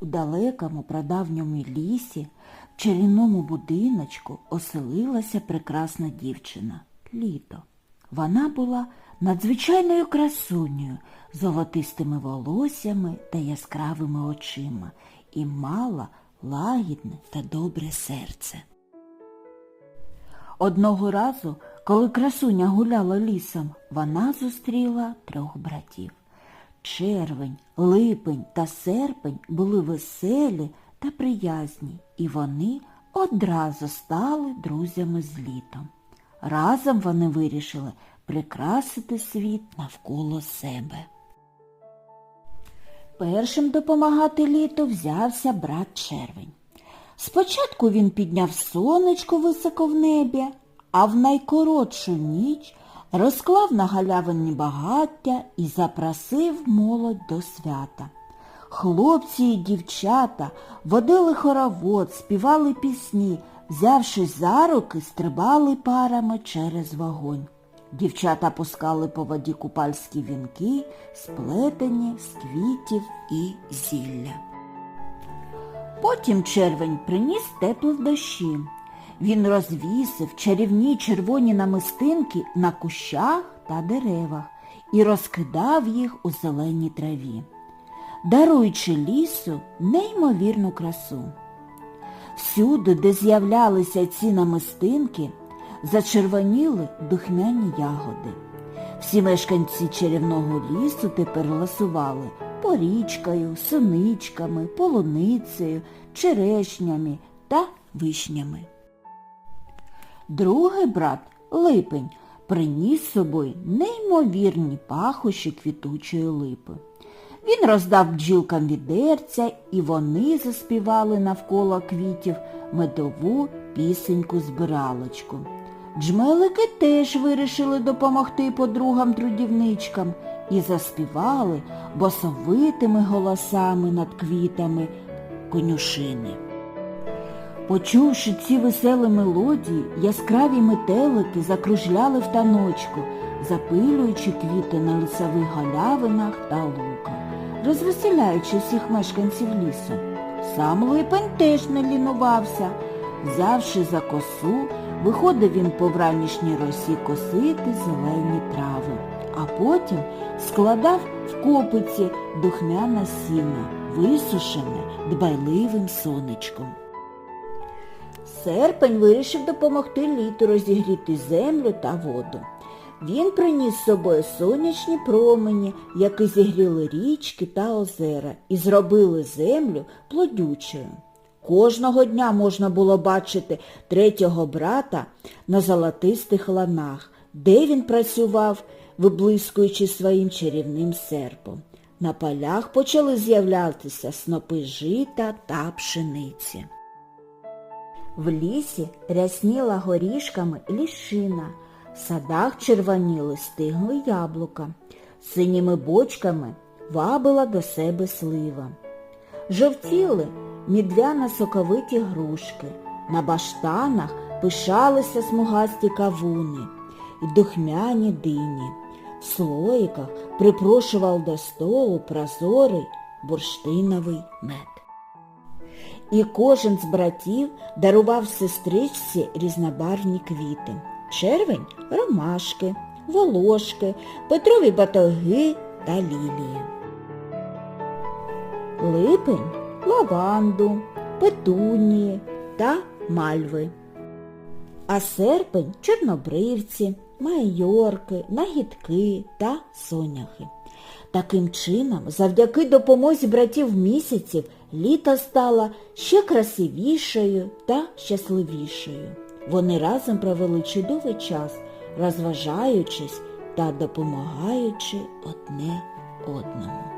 У далекому прадавньому лісі, в чарівному будиночку оселилася прекрасна дівчина Літо. Вона була надзвичайною красунею, золотистими волоссями та яскравими очима і мала лагідне та добре серце. Одного разу, коли красуня гуляла лісом, вона зустріла трьох братів. Червень, липень та серпень були веселі та приязні, і вони одразу стали друзями з літом. Разом вони вирішили прикрасити світ навколо себе. Першим допомагати літу взявся брат червень. Спочатку він підняв сонечко високо в небі, а в найкоротшу ніч розклав на галявині багаття і запросив молодь до свята. Хлопці і дівчата водили хоровод, співали пісні, взявшись за руки, стрибали парами через вогонь. Дівчата пускали по воді купальські вінки, сплетені з квітів і зілля. Потім червень приніс теплих дощі. Він розвісив чарівні червоні намистинки на кущах та деревах і розкидав їх у зеленій траві, даруючи лісу неймовірну красу. Всюди, де з'являлися ці намистинки, зачервоніли духмяні ягоди. Всі мешканці чарівного лісу тепер ласували порічкою, синичками, полуницею, черешнями та вишнями. Другий брат, липень, приніс з собою неймовірні пахощі квітучої липи. Він роздав бджілкам відерця, і вони заспівали навколо квітів медову пісеньку-збиралочку. Джмелики теж вирішили допомогти подругам-трудівничкам і заспівали босовитими голосами над квітами конюшини. Почувши ці веселі мелодії, яскраві метелики закружляли в таночку, запилюючи квіти на лісових галявинах та луках, розвеселяючи всіх мешканців лісу. Сам липень теж не лінувався. Взявши за косу, виходив він по вранішній росі косити зелені трави, а потім складав в копиці духмяне сіно, висушене дбайливим сонечком. Серпень вирішив допомогти літу розігріти землю та воду. Він приніс з собою сонячні промені, які зігріли річки та озера і зробили землю плодючою. Кожного дня можна було бачити третього брата на золотистих ланах, де він працював, виблискуючи своїм чарівним серпом. На полях почали з'являтися снопи жита та пшениці. В лісі рясніла горішками лішина, в садах червоніли стигли яблука, синіми бочками вабила до себе слива. Жовтіли мідвяно соковиті грушки, на баштанах пишалися смугасті кавуни і духмяні дині. В слоїках припрошував до столу прозорий бурштиновий мед. І кожен з братів дарував сестричці різнобарвні квіти. Червень ромашки, волошки, петрові батоги та лілії. Липень лаванду, петунії та мальви. А серпень чорнобривці, майорки, нагідки та соняхи. Таким чином, завдяки допомозі братів місяців, літо стало ще красивішою та щасливішою. Вони разом провели чудовий час, розважаючись та допомагаючи одне одному.